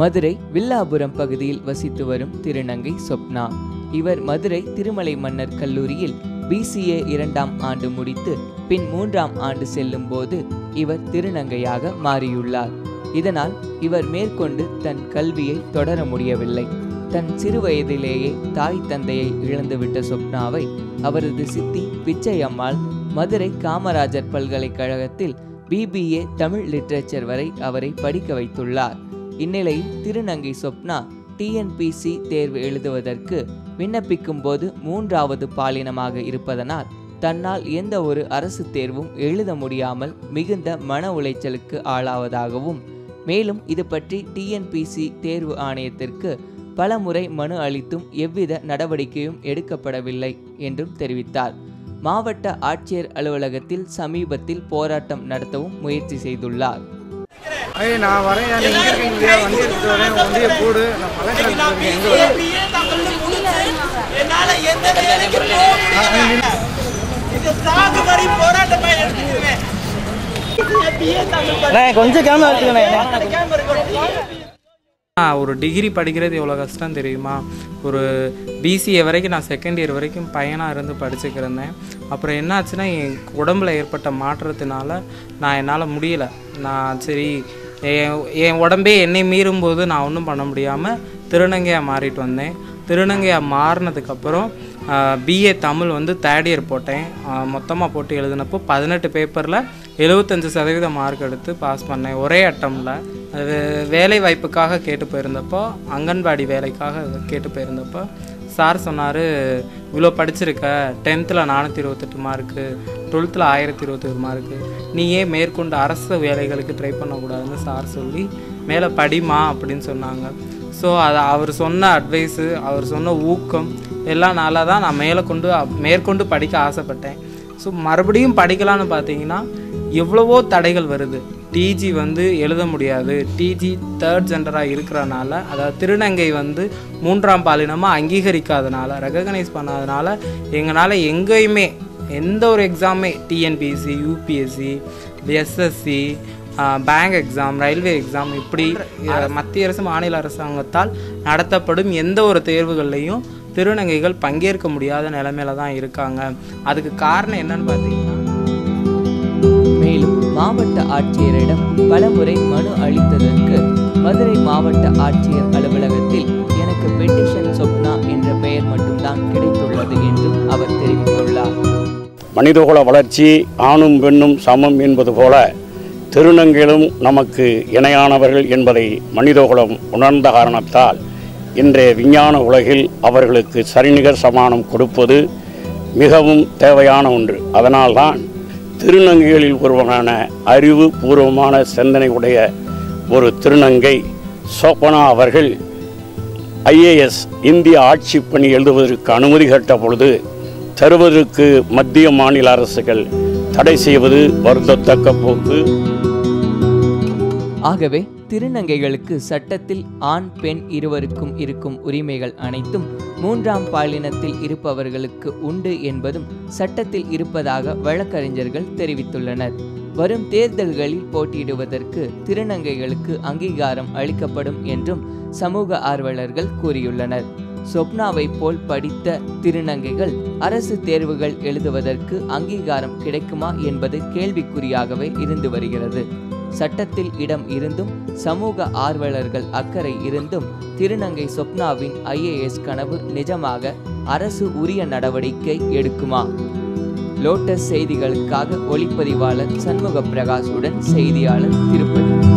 மதுரை வில்லாபுரம் பகுதியில் வசித்து வரும் திருநங்கை சொப்னா. இவர் மதுரை திருமலை மன்னர் கல்லூரியில் பிசிஏ இரண்டாம் ஆண்டு முடித்து பின் மூன்றாம் ஆண்டு செல்லும் போது இவர் திருநங்கையாக மாறியுள்ளார். இதனால் இவர் மேற்கொண்டு தன் கல்வியை தொடர முடியவில்லை. தன் சிறு வயதிலேயே தாய் தந்தையை இழந்துவிட்ட சொப்னாவை அவரது சித்தி பிச்சையம்மாள் மதுரை காமராஜர் பல்கலைக்கழகத்தில் பிபிஏ தமிழ் லிட்ரேச்சர் வரை அவரை படிக்க வைத்துள்ளார். இந்நிலையில் திருநங்கை சொப்னா டிஎன்பிசி தேர்வு எழுதுவதற்கு விண்ணப்பிக்கும் போது மூன்றாவது பாலினமாக இருப்பதனால் தன்னால் எந்த ஒரு அரசு தேர்வும் எழுத முடியாமல் மிகுந்த மன உளைச்சலுக்கு ஆளாவதாகவும் மேலும் இது பற்றி டிஎன்பிசி தேர்வு ஆணையத்திற்கு பல முறை மனு அளித்தும் எவ்வித நடவடிக்கையும் எடுக்கப்படவில்லை என்றும் தெரிவித்தார். மாவட்ட ஆட்சியர் அலுவலகத்தில் சமீபத்தில் போராட்டம் நடத்தவும் முயற்சி செய்துள்ளார். ஐய் நான் வரேன் நீ எங்கே இருக்கீங்க வண்டி எடுத்துட்டு வரேன் வண்டியை போடு. நான் பழக்கிறேன் எங்கே வரேன் என்னால எந்த வேலைக்கும் இது சாகு வரி போராட்டமா எடுத்துக்குவேன். கொஞ்சம் கேமரா எடுத்துக்கணே ஒரு டிகிரி படிக்கிறது எவ்வளோ கஷ்டம் தெரியுமா? ஒரு பிசிஏ வரைக்கும் நான் செகண்ட் இயர் வரைக்கும் பையனாக இருந்து படிச்சுக்கிருந்தேன். அப்புறம் என்னாச்சுன்னா என் உடம்புல ஏற்பட்ட மாற்றத்தினால நான் என்னால் முடியல. நான் சரி என் என் உடம்பே என்னை மீறும்போது நான் ஒன்றும் பண்ண முடியாமல் திருநங்கையாக மாறிட்டு வந்தேன். திருநங்கையாக மாறினதுக்கப்புறம் பிஏ தமிழ் வந்து தேர்ட் இயர் போட்டேன். மொத்தமாக போட்டு எழுதினப்போ பதினெட்டு பேப்பரில் எழுபத்தஞ்சு சதவீத மார்க் எடுத்து பாஸ் பண்ணேன். ஒரே அட்டமில். அது வேலை வாய்ப்புக்காக கேட்டு போயிருந்தப்போ அங்கன்வாடி வேலைக்காக கேட்டு போயிருந்தப்போ சார் சொன்னார் இவ்வளோ படிச்சிருக்க. டென்த்தில் நானூற்றி இருபத்தெட்டு மார்க்கு டுவெல்த்தில் ஆயிரத்தி இருபத்தொரு மார்க்கு நீ ஏன் மேற்கொண்டு அரசு வேலைகளுக்கு ட்ரை பண்ணக்கூடாதுன்னு சார் சொல்லி மேலே படிமா அப்படின்னு சொன்னாங்க. ஸோ அது அவர் சொன்ன அட்வைஸு அவர் சொன்ன ஊக்கம் எல்லாம்னால தான் நான் மேலே கொண்டு மேற்கொண்டு படிக்க ஆசைப்பட்டேன். ஸோ மறுபடியும் படிக்கலான்னு பார்த்தீங்கன்னா எவ்வளவோ தடைகள் வருது. டிஜி வந்து எழுத முடியாது. டிஜி தேர்ட் ஜெண்டராக இருக்கிறனால அதாவது திருநங்கை வந்து மூன்றாம் பாலினமாக அங்கீகரிக்காதனால ரெகக்னைஸ் பண்ணாதனால எங்களால் எங்கேயுமே எந்த ஒரு எக்ஸாமே TNPSC UPSC SSC bank exam railway exam இப்படி மத்திய அரசு மாநில அரசாங்கத்தால் நடத்தப்படும் எந்த ஒரு தேர்வுகள்லையும் திருநங்கைகள் பங்கேற்க முடியாத நிலைமையில தான் இருக்காங்க. அதுக்கு காரணம் என்னன்னு பார்த்தீங்கன்னா மேலும் மாவட்ட ஆட்சியரிடம் பலமுறை மனு அளித்ததற்கு மதுரை மாவட்ட ஆட்சியர் அலுவலகத்தில் எனக்கு பெட்டிஷன் சொப்னா என்ற பெயர் மட்டும்தான் கிடைத்துள்ளது என்றும் அவர் தெரிவித்துள்ளார். மனிதகுல வளர்ச்சி ஆணும் பெண்ணும் சமம் என்பது போல திருநங்கைகளும் நமக்கு இணையானவர்கள் என்பதை மனிதகுலம் உணர்ந்த காரணத்தால் இன்றைய விஞ்ஞான உலகில் அவர்களுக்கு சரிநிகர் சமானம் கொடுப்பது மிகவும் தேவையான ஒன்று. அதனால்தான் திருநங்கைகளில் ஒருவனான அறிவு பூர்வமான சிந்தனை உடைய ஒரு திருநங்கை சோப்பனா அவர்கள் ஐஏஎஸ் இந்திய ஆட்சி பணி எழுதுவதற்கு அனுமதி கேட்ட பொழுது தருவதற்கு மத்திய மாநில அரசுகள் தடை செய்வது வருந்தத்தக்க போக்கு. ஆகவே திருநங்கைகளுக்கு சட்டத்தில் ஆண் பெண் இருவருக்கும் இருக்கும் உரிமைகள் அனைத்தும் மூன்றாம் பாலினத்தில் இருப்பவர்களுக்கு உண்டு என்பதும் சட்டத்தில் இருப்பதாக வழக்கறிஞர்கள் தெரிவித்துள்ளனர். வரும் தேர்தல்களில் போட்டியிடுவதற்கு திருநங்கைகளுக்கு அங்கீகாரம் அளிக்கப்படும் என்றும் சமூக ஆர்வலர்கள் கூறியுள்ளனர். சொப்னாவை போல் படித்த திருநங்கைகள் அரசு தேர்வுகள் எழுதுவதற்கு அங்கீகாரம் கிடைக்குமா என்பது கேள்விக்குறியாகவே இருந்து வருகிறது. சட்டத்தில் இடம் இருந்தும் சமூக ஆர்வலர்கள் அக்கறை இருந்தும் திருநங்கை சொப்னாவின் ஐஏஎஸ் கனவு நிஜமாக அரசு உரிய நடவடிக்கை எடுக்குமா? லோட்டஸ் செய்திகளுக்காக ஒளிப்பதிவாளர் சண்முக பிரகாஷுடன் செய்தியாளர் திருப்பதி.